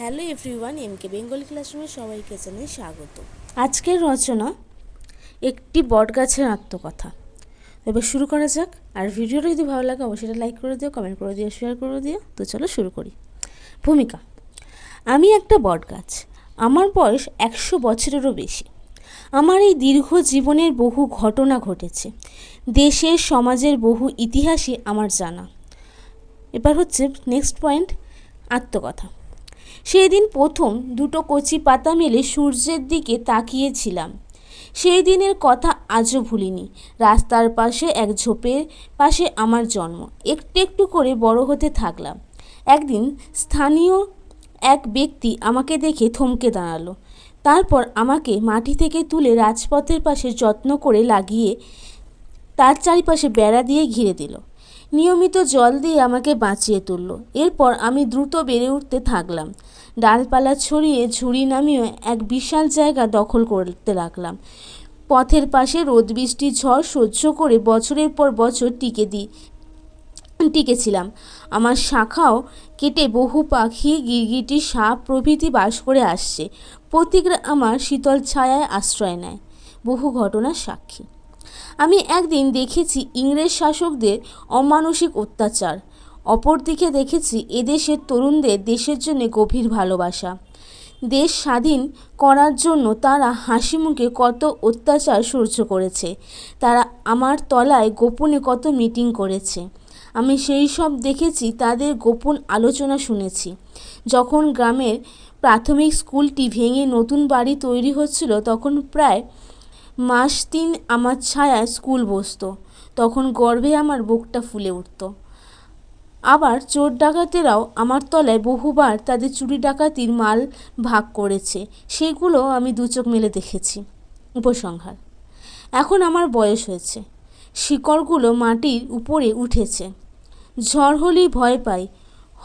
Hello everyone M K Bengali ক্লাসরুমে সবাইকে জানাই স্বাগত। আজকের রচনা একটি বটগাছের আত্মকথা। এবার শুরু করা যাক, আর ভিডিওটা যদি ভালো লাগে অবশ্যই লাইক করে দিও কমেন্ট করে দিও শেয়ার করে দিও। তো চলো শুরু করি। ভূমিকা, আমি একটা বটগাছ। আমার বয়স একশো বছরেরও বেশি। আমার এই দীর্ঘ জীবনের বহু ঘটনা ঘটেছে। দেশের, সমাজের বহু ইতিহাসই আমার জানা। এবার হচ্ছে নেক্সট পয়েন্ট আত্মকথা। সেই দিন প্রথম দুটো কচি পাতা মেলে সূর্যের দিকে তাকিয়েছিলাম। সেই দিনের কথা আজও ভুলিনি। রাস্তার পাশে এক ঝোপের পাশে আমার জন্ম। একটু একটু করে বড় হতে থাকলাম। একদিন স্থানীয় এক ব্যক্তি আমাকে দেখে থমকে দাঁড়াল। তারপর আমাকে মাটি থেকে তুলে রাজপথের পাশে যত্ন করে লাগিয়ে তার চারিপাশে বেড়া দিয়ে ঘিরে দিল। নিয়মিত জল দিয়ে আমাকে বাঁচিয়ে তুলল। এরপর আমি দ্রুত বেড়ে উঠতে থাকলাম। ডালপালা ছড়িয়ে ঝুড়ি নামিয়ে এক বিশাল জায়গা দখল করতে লাগলাম। পথের পাশে রোদ, বৃষ্টি, ঝড় সহ্য করে বছরের পর বছর টিকে দিই টিকেছিলাম। আমার শাখাও কেটে বহু পাখি, গিরগিটি, সাপ প্রভৃতি বাস করে আসছে। প্রতিকরা আমার শীতল ছায়ায় আশ্রয় নেয়। বহু ঘটনার সাক্ষী। আমি একদিন দেখেছি ইংরেজ শাসকদের অমানসিক অত্যাচার। অপরদিকে দেখেছি এদেশের তরুণদের দেশের জন্য গভীর ভালোবাসা। দেশ স্বাধীন করার জন্য তারা হাসি মুখে কত অত্যাচার সহ্য করেছে। তারা আমার তলায় গোপনে কত মিটিং করেছে। আমি সেই সব দেখেছি, তাদের গোপন আলোচনা শুনেছি। যখন গ্রামের প্রাথমিক স্কুলটি ভেঙে নতুন বাড়ি তৈরি হচ্ছিল, তখন প্রায় মাস তিন আমার ছায়ায় স্কুল বসতো, তখন গর্বে আমার বুকটা ফুলে উঠত। আবার চোর ডাকাতেরাও আমার তলায় বহুবার তাদের চুরি ডাকাতির মাল ভাগ করেছে, সেগুলো আমি দু চোখ মেলে দেখেছি। উপসংহার, এখন আমার বয়স হয়েছে, শিকড়গুলো মাটির উপরে উঠেছে। ঝড় হলেই ভয় পাই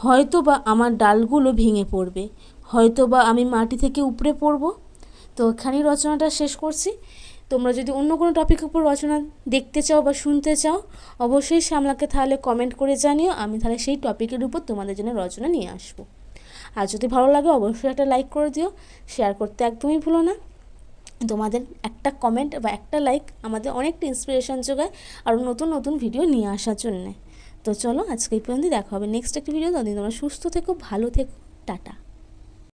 হয়তো বা আমার ডালগুলো ভেঙে পড়বে হয়তো বা আমি মাটি থেকে উপড়ে পড়ব। তো এখানেই রচনাটা শেষ করছি। তোমরা যদি অন্য কোনো টপিকের উপর রচনা দেখতে চাও বা শুনতে চাও, অবশ্যই শ্যামলাকে তাহলে কমেন্ট করে জানিও, আমি তাহলে সেই টপিকের উপর তোমাদের জন্য রচনা নিয়ে আসব। আর যদি ভালো লাগে, অবশ্যই একটা লাইক করে দিও শেয়ার করতে একদমই ভুলো না। তোমাদের একটা কমেন্ট বা একটা লাইক আমাদের অনেকটা ইন্সপিরেশন যোগায় আর নতুন নতুন ভিডিও নিয়ে আসার জন্যে। তো চলো, আজকে এই পর্যন্ত দেখা হবে নেক্সট একটা ভিডিও ততদিন তোমরা সুস্থ থেকো, ভালো থেকো, টাটা।